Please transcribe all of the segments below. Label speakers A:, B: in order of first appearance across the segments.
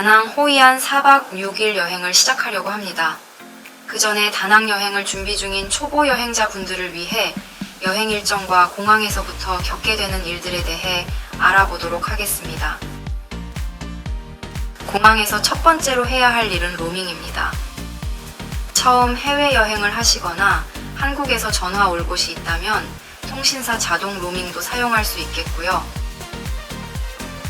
A: 다낭 호이안 4박 6일 여행을 시작하려고 합니다. 그 전에 다낭 여행을 준비 중인 초보 여행자분들을 위해 여행 일정과 공항에서부터 겪게 되는 일들에 대해 알아보도록 하겠습니다. 공항에서 첫 번째로 해야 할 일은 로밍입니다. 처음 해외여행을 하시거나 한국에서 전화 올 곳이 있다면 통신사 자동 로밍도 사용할 수 있겠고요.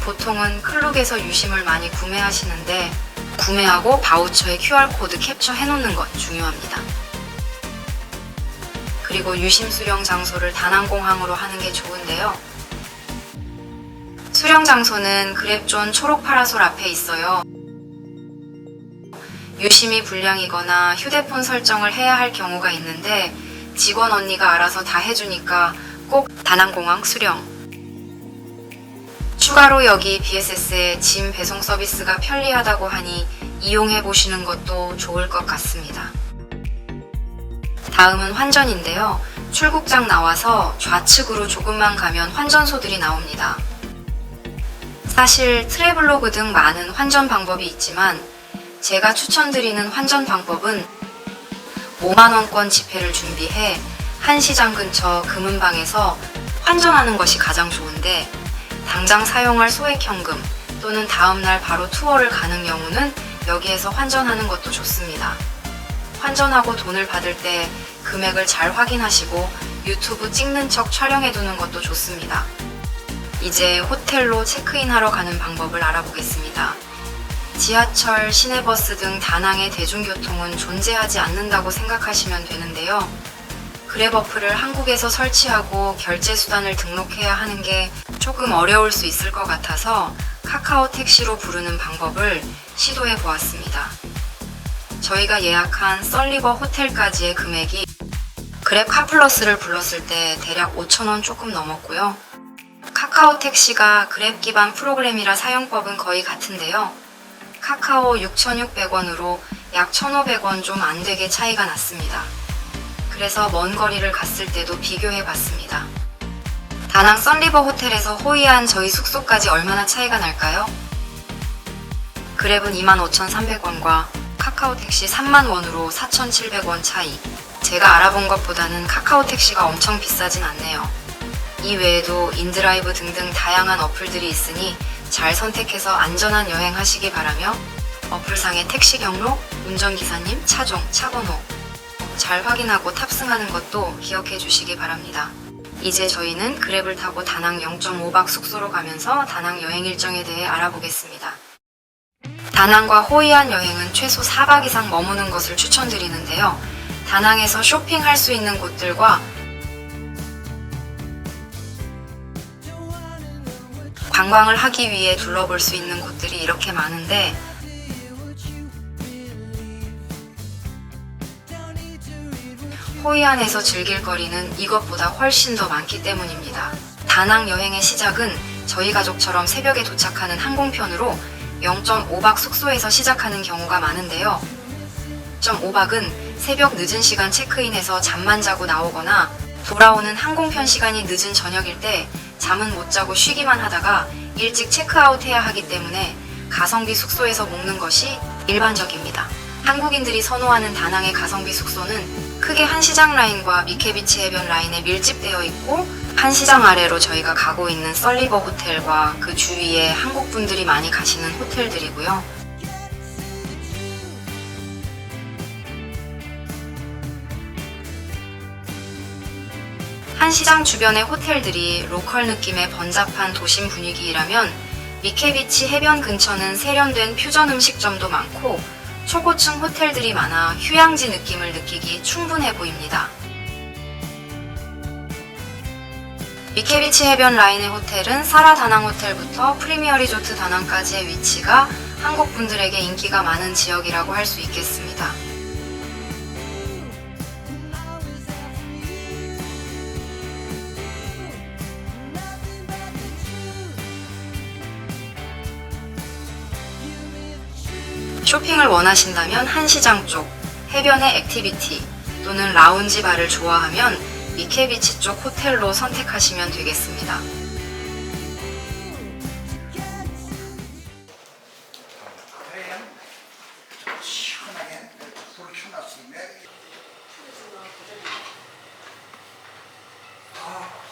A: 보통은 클룩에서 유심을 많이 구매하시는데 구매하고 바우처에 QR코드 캡처 해 놓는 것 중요합니다. 그리고 유심 수령 장소를 다낭공항으로 하는 게 좋은데요. 수령 장소는 그랩존 초록 파라솔 앞에 있어요. 유심이 불량이거나 휴대폰 설정을 해야 할 경우가 있는데 직원 언니가 알아서 다 해주니까 꼭 다낭공항 수령. 추가로 여기 BSS의 짐 배송 서비스가 편리하다고 하니 이용해 보시는 것도 좋을 것 같습니다. 다음은 환전인데요. 출국장 나와서 좌측으로 조금만 가면 환전소들이 나옵니다. 사실 트래블로그 등 많은 환전 방법이 있지만 제가 추천드리는 환전 방법은 5만원권 지폐를 준비해 한시장 근처 금은방에서 환전하는 것이 가장 좋은데 당장 사용할 소액 현금 또는 다음날 바로 투어를 가는 경우는 여기에서 환전하는 것도 좋습니다. 환전하고 돈을 받을 때 금액을 잘 확인하시고 유튜브 찍는 척 촬영해 두는 것도 좋습니다. 이제 호텔로 체크인하러 가는 방법을 알아보겠습니다. 지하철, 시내버스 등 다낭의 대중교통은 존재하지 않는다고 생각하시면 되는데요. 어플을 한국에서 설치하고 결제 수단을 등록해야 하는 게 조금 어려울 수 있을 것 같아서 카카오 택시로 부르는 방법을 시도해 보았습니다. 저희가 예약한 썰리버 호텔까지의 금액이 그랩 카플러스를 불렀을 때 대략 5,000원 조금 넘었고요. 카카오 택시가 그랩 기반 프로그램이라 사용법은 거의 같은데요. 카카오 6,600원으로 약 1,500원 좀 안 되게 차이가 났습니다. 그래서 먼 거리를 갔을 때도 비교해 봤습니다. 다낭 썬리버 호텔에서 호이안 저희 숙소까지 얼마나 차이가 날까요? 그랩은 25,300원과 카카오 택시 3만원으로 4,700원 차이. 제가 알아본 것보다는 카카오 택시가 엄청 비싸진 않네요. 이 외에도 인드라이브 등등 다양한 어플들이 있으니 잘 선택해서 안전한 여행 하시기 바라며 어플상의 택시 경로, 운전기사님, 차종, 차번호 잘 확인하고 탑승하는 것도 기억해 주시기 바랍니다. 이제 저희는 그랩을 타고 다낭 0.5박 숙소로 가면서 다낭 여행 일정에 대해 알아보겠습니다. 다낭과 호이안 여행은 최소 4박 이상 머무는 것을 추천드리는데요. 다낭에서 쇼핑할 수 있는 곳들과 관광을 하기 위해 둘러볼 수 있는 곳들이 이렇게 많은데 호이안에서 즐길 거리는 이것보다 훨씬 더 많기 때문입니다. 다낭 여행의 시작은 저희 가족처럼 새벽에 도착하는 항공편으로 0.5박 숙소에서 시작하는 경우가 많은데요. 0.5박은 새벽 늦은 시간 체크인해서 잠만 자고 나오거나 돌아오는 항공편 시간이 늦은 저녁일 때 잠은 못 자고 쉬기만 하다가 일찍 체크아웃 해야 하기 때문에 가성비 숙소에서 묵는 것이 일반적입니다. 한국인들이 선호하는 다낭의 가성비 숙소는 크게 한시장 라인과 미케비치 해변 라인에 밀집되어 있고 한시장 아래로 저희가 가고 있는 썰리버 호텔과 그 주위에 한국 분들이 많이 가시는 호텔들이고요. 한 시장 주변의 호텔들이 로컬 느낌의 번잡한 도심 분위기라면 미케비치 해변 근처는 세련된 퓨전 음식점도 많고 초고층 호텔들이 많아 휴양지 느낌을 느끼기 충분해 보입니다. 미케비치 해변 라인의 호텔은 사라 다낭 호텔부터 프리미어 리조트 다낭까지의 위치가 한국 분들에게 인기가 많은 지역이라고 할 수 있겠습니다. 쇼핑을 원하신다면 한시장 쪽, 해변의 액티비티 또는 라운지 바를 좋아하면 미케비치 쪽 호텔로 선택하시면 되겠습니다.
B: 아.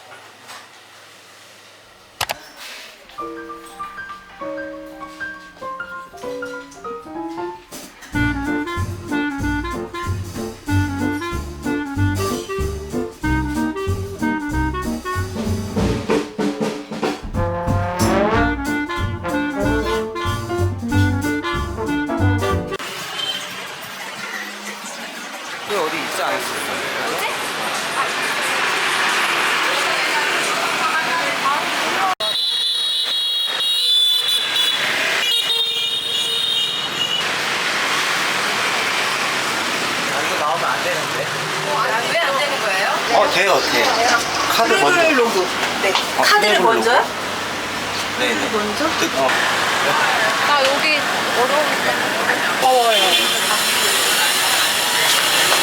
B: 되는데. 왜
C: 안 되는 거예요?
B: 네. 네. 어 돼요 돼요. 카드 먼저.
C: 로그. 네.
B: 어,
C: 카드를
B: 로그.
C: 먼저요?
B: 네.
C: 먼저?
B: 그- 어.
C: 나 여기 어려운 어워요.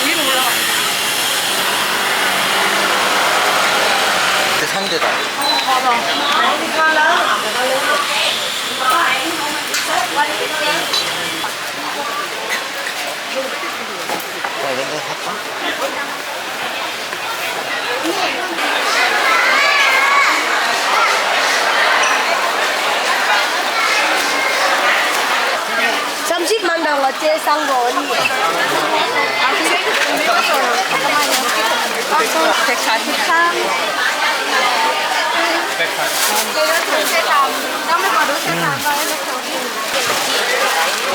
C: 위로 올라가.
B: 상대다. 어, 맞아.
D: 점심만 먹었지 쌍거리
C: 143.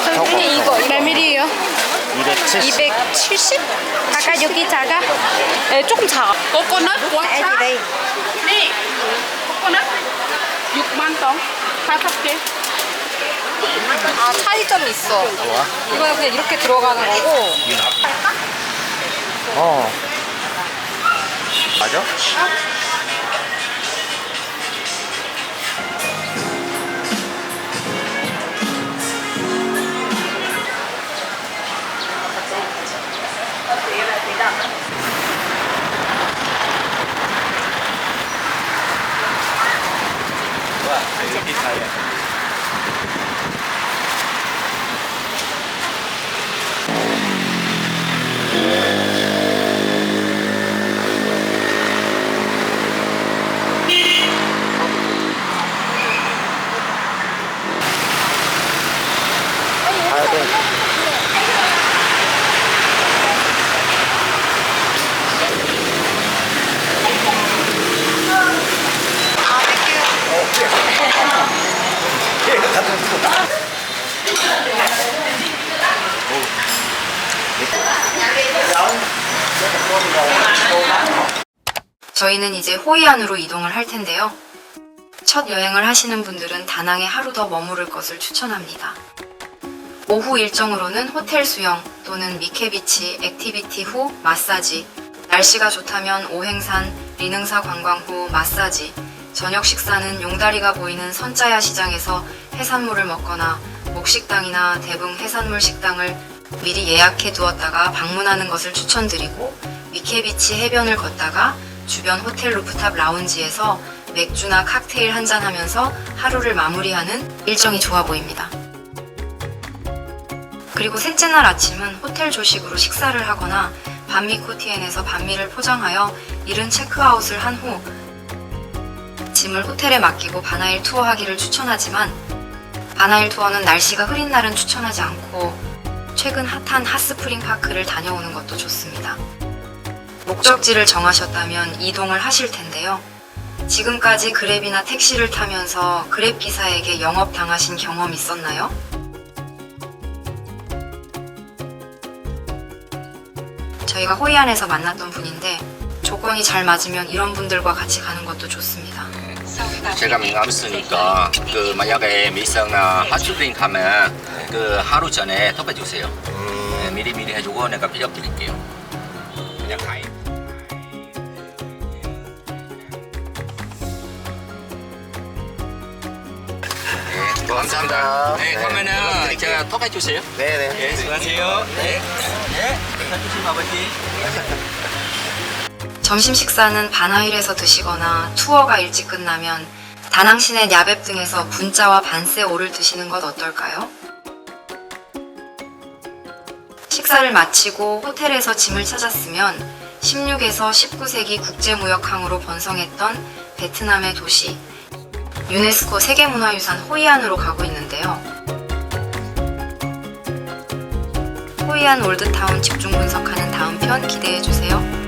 D: 선생님 이거 몇 밀이에요?
B: 270.
D: 270? 아까 여기 작아?
C: 네, 조금 작아. 코코넛? 네. 코코넛? 6만 동. 다섯 개.
A: 아 차이점이 있어.
B: 뭐야?
A: 이거는 그냥 이렇게 들어가는 거고
B: 어. 맞아?
A: 저희는 이제 호이안으로 이동을 할 텐데요. 첫 여행을 하시는 분들은 다낭에 하루 더 머무를 것을 추천합니다. 오후 일정으로는 호텔 수영 또는 미케비치 액티비티 후 마사지, 날씨가 좋다면 오행산, 리능사 관광 후 마사지, 저녁 식사는 용다리가 보이는 선자야 시장에서 해산물을 먹거나 목식당이나 대붕 해산물 식당을 미리 예약해 두었다가 방문하는 것을 추천드리고 미케비치 해변을 걷다가 주변 호텔 루프탑 라운지에서 맥주나 칵테일 한잔 하면서 하루를 마무리하는 일정이 좋아 보입니다. 그리고 셋째 날 아침은 호텔 조식으로 식사를 하거나 반미 코티엔에서 반미를 포장하여 이른 체크아웃을 한 후 짐을 호텔에 맡기고 바나일 투어 하기를 추천하지만 바나일 투어는 날씨가 흐린 날은 추천하지 않고 최근 핫한 핫스프링 파크를 다녀오는 것도 좋습니다. 목적지를 정하셨다면 이동을 하실 텐데요. 지금까지 그랩이나 택시를 타면서 그랩 기사에게 영업 당하신 경험 있었나요? 저희가 호이안에서 만났던 분인데 조건이 잘 맞으면 이런 분들과 같이 가는 것도 좋습니다.
E: 제가 민감수니까 그 만약에 미성나 핫스프링 가면 그 하루 전에 덮어 주세요. 네, 미리 미리 해주고 내가 비력 드릴게요. 그냥 가입. 감사합니다. 네, 그러면은 제가 톡해 주세요.
B: 네네.
E: 네, 수고하세요. 네. 네. 조심 아버지.
A: 점심 식사는 바나일에서 드시거나 투어가 일찍 끝나면 다낭 시내 야베 등에서 분짜와 반세 오를 드시는 것 어떨까요? 식사를 마치고 호텔에서 짐을 찾았으면 16에서 19세기 국제무역항으로 번성했던 베트남의 도시 유네스코 세계문화유산 호이안으로 가고 있는데요. 호이안 올드타운 집중 분석하는 다음 편 기대해 주세요.